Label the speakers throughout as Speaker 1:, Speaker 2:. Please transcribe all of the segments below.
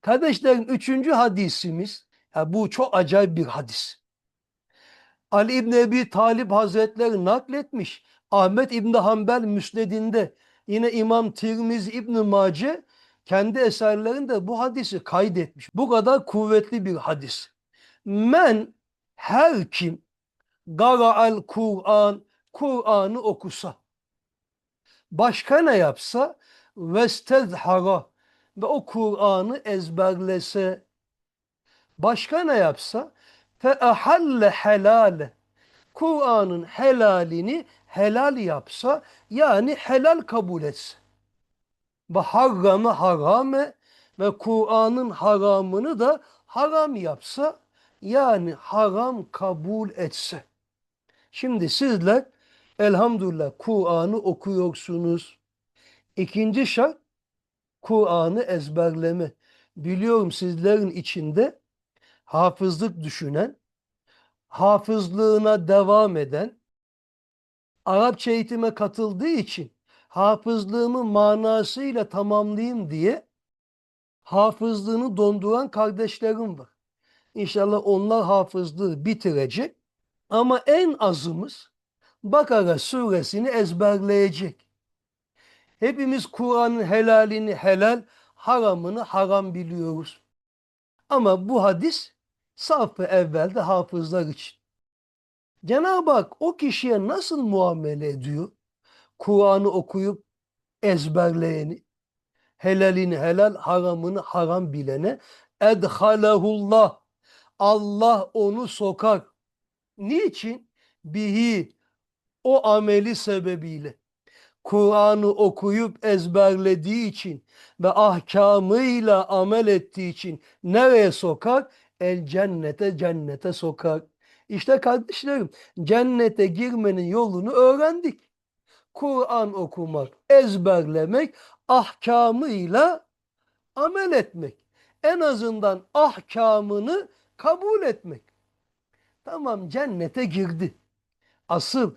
Speaker 1: Kardeşlerim üçüncü hadisimiz, ya bu çok acayip bir hadis. Ali İbni Ebi Talip Hazretleri nakletmiş. Ahmet İbni Hanbel Müsned'inde yine İmam Tirmizi İbni Mace kendi eserlerinde bu hadisi kaydetmiş. Bu kadar kuvvetli bir hadis. Men her kim gara'al Kur'an Kur'an'ı okusa başka ne yapsa vestezhara ve o Kur'an'ı ezberlese başka ne yapsa fe ahalle helale Kur'an'ın helalini helal yapsa yani helal kabul etse ve harrame harame ve Kur'an'ın haramını da haram yapsa yani haram kabul etse. Şimdi sizler elhamdülillah Kur'an'ı okuyorsunuz. İkinci şart Kur'an'ı ezberleme. Biliyorum sizlerin içinde hafızlık düşünen, hafızlığına devam eden, Arapça eğitime katıldığı için hafızlığımı manasıyla tamamlayayım diye hafızlığını donduran kardeşlerim var. İnşallah onlar hafızlığı bitirecek. Ama en azımız Bakara suresini ezberleyecek. Hepimiz Kur'an'ın helalini helal, haramını haram biliyoruz. Ama bu hadis saf ve evvelde hafızlar için. Cenab-ı Hak o kişiye nasıl muamele ediyor? Kur'an'ı okuyup ezberleyeni, helalini helal, haramını haram bilene edhalehullah. Allah onu sokar. Niçin? Bihi o ameli sebebiyle. Kur'an'ı okuyup ezberlediği için ve ahkamıyla amel ettiği için nereye sokar? El cennete cennete sokar. İşte kardeşlerim cennete girmenin yolunu öğrendik. Kur'an okumak, ezberlemek, ahkamıyla amel etmek. En azından ahkamını kabul etmek. Tamam cennete girdi. Asıl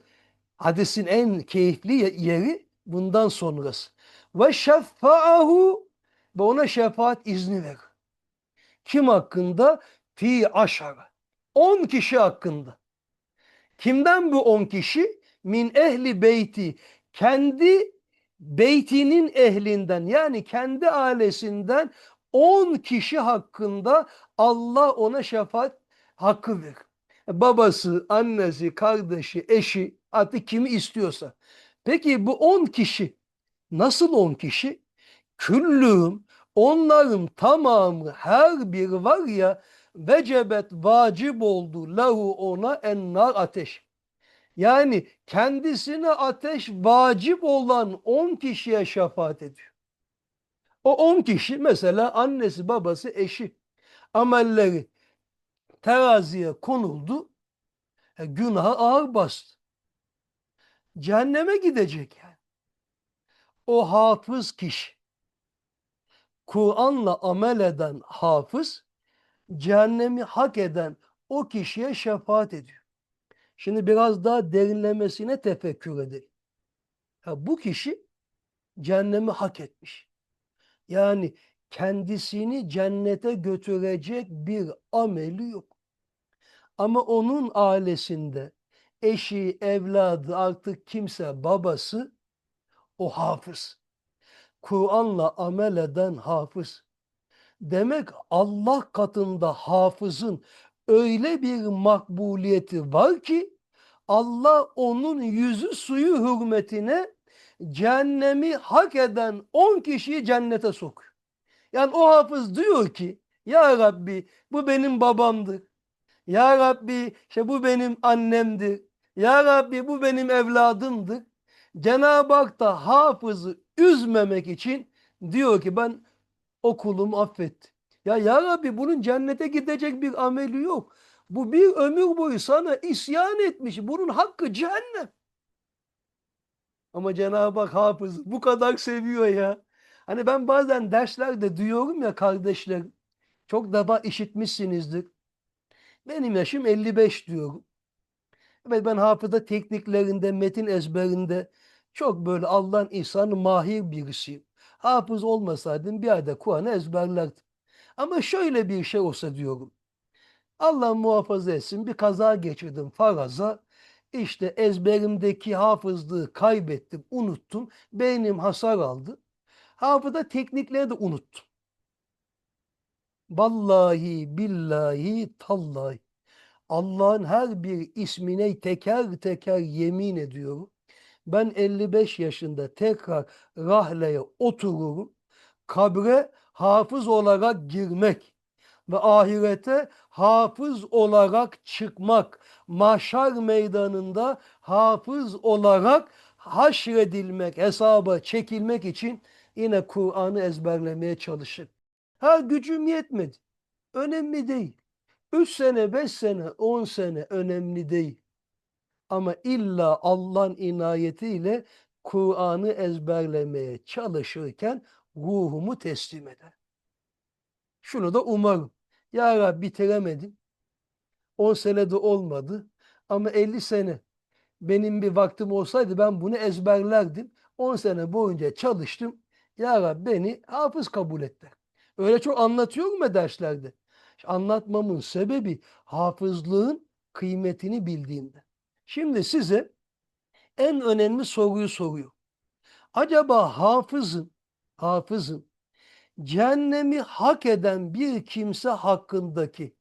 Speaker 1: hadisin en keyifli yeri bundan sonrası. Ve şeffa'ahu ve ona şefaat izni ver. Kim hakkında? Fi aşara. 10 kişi hakkında. Kimden bu 10 kişi? Min ehli beyti. Kendi beytinin ehlinden yani kendi ailesinden 10 kişi hakkında Allah ona şefaat hakkı verir. Babası, annesi, kardeşi, eşi artık kimi istiyorsa. Peki bu 10 kişi nasıl 10 kişi? Küllüğüm onların tamamı her bir var ya vecebet vacip oldu lahu ona ennar ateş. Yani kendisine ateş vacip olan 10 kişiye şefaat ediyor. O 10 kişi mesela annesi, babası, eşi amelleri teraziye konuldu. E, günaha ağır bastı. Cehenneme gidecek yani. O hafız kişi Kur'an'la amel eden hafız cehennemi hak eden o kişiye şefaat ediyor. Şimdi biraz daha derinlemesine tefekkür edelim. Ya bu kişi cehennemi hak etmiş. Yani kendisini cennete götürecek bir ameli yok. Ama onun ailesinde eşi, evladı artık kimse babası o hafız. Kur'an'la amel eden hafız. Demek Allah katında hafızın öyle bir makbuliyeti var ki Allah onun yüzü suyu hürmetine cehennemi hak eden 10 kişiyi cennete sokuyor. Yani o hafız diyor ki ya Rabbi bu benim babamdır. Ya Rabbi işte bu benim annemdir. Ya Rabbi bu benim evladımdır. Cenab-ı Hak da hafızı üzmemek için diyor ki ben o kulumu affetti. Ya Ya Rabbi bunun cennete gidecek bir ameli yok. Bu bir ömür boyu sana isyan etmiş. Bunun hakkı cehennem. Ama Cenab-ı Hak hafız bu kadar seviyor ya. Hani ben bazen derslerde duyuyorum ya kardeşler. Çok defa işitmişsinizdir. Benim yaşım 55 diyorum. Evet ben hafıza tekniklerinde, metin ezberinde çok böyle Allah'ın insanı mahir birisiyim. Hafız olmasaydım bir ayda Kur'an'ı ezberlerdim. Ama şöyle bir şey olsa diyorum. Allah muhafaza etsin bir kaza geçirdim faraza. İşte ezberimdeki hafızlığı kaybettim, unuttum. Beynim hasar aldı. Hafıza teknikleri de unuttum. Vallahi, billahi, tallahi. Allah'ın her bir ismine teker teker yemin ediyorum. Ben 55 yaşında tekrar rahleye otururum. Kabre hafız olarak girmek ve ahirete hafız olarak çıkmak, mahşer meydanında hafız olarak haşredilmek, hesaba çekilmek için yine Kur'an'ı ezberlemeye çalışır. Ha gücüm yetmedi. Önemli değil. 3 sene, 5 sene, 10 sene önemli değil. Ama illa Allah'ın inayetiyle Kur'an'ı ezberlemeye çalışırken ruhumu teslim eder. Şunu da umarım. Ya Rabbi bitiremedim. 10 senede olmadı. Ama 50 sene benim bir vaktim olsaydı ben bunu ezberlerdim. 10 sene boyunca çalıştım. Ya Rabbi beni hafız kabul etti. Öyle çok anlatıyorum mu derslerde? Anlatmamın sebebi hafızlığın kıymetini bildiğimde. Şimdi size en önemli soruyu soruyor. Acaba hafızın, hafızın cehennemi hak eden bir kimse hakkındaki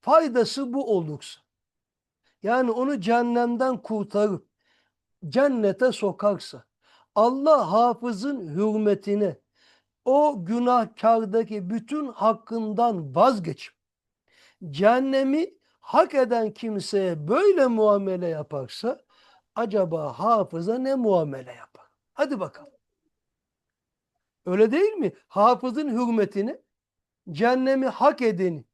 Speaker 1: faydası bu olursa, yani onu cehennemden kurtarıp cennete sokarsa, Allah hafızın hürmetine o günahkardaki bütün hakkından vazgeçip cehennemi hak eden kimseye böyle muamele yaparsa acaba hafıza ne muamele yapar? Hadi bakalım. Öyle değil mi? Hafızın hürmetini, cehennemi hak edeni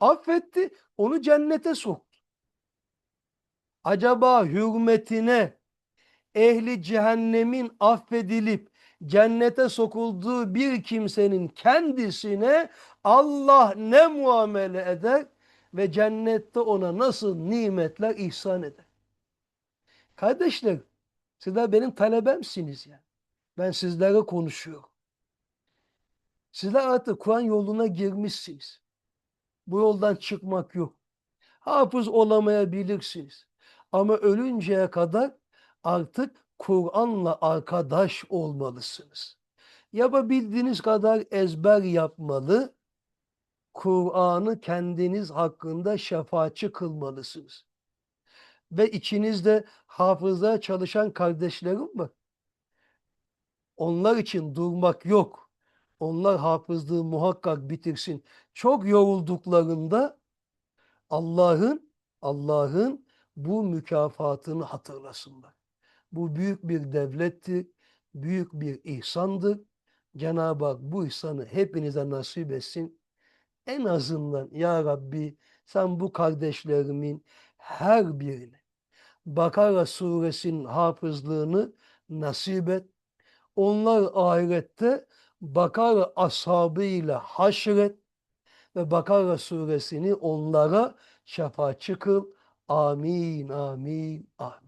Speaker 1: affetti, onu cennete soktu. Acaba hürmetine ehli cehennemin affedilip cennete sokulduğu bir kimsenin kendisine Allah ne muamele eder ve cennette ona nasıl nimetler ihsan eder. Kardeşler, sizler benim talebemsiniz yani. Ben sizlere konuşuyorum. Sizler artık Kur'an yoluna girmişsiniz. Bu yoldan çıkmak yok. Hafız olamayabilirsiniz. Ama ölünceye kadar artık Kur'an'la arkadaş olmalısınız. Yapabildiğiniz kadar ezber yapmalı, Kur'an'ı kendiniz hakkında şefaatçi kılmalısınız. Ve içinizde hafızlığa çalışan kardeşlerim var. Onlar için durmak yok. Onlar hafızlığı muhakkak bitirsin. Çok yorulduklarında Allah'ın Allah'ın bu mükafatını hatırlasınlar. Bu büyük bir devlettir, büyük bir ihsandır. Cenab-ı Hak bu ihsanı hepinize nasip etsin. En azından ya Rabbi sen bu kardeşlerimin her birine Bakara suresinin hafızlığını nasip et. Onlar ahirette Bakara ashabıyla haşret ve Bakara suresini onlara şefaatçi kıl. Amin, amin, amin.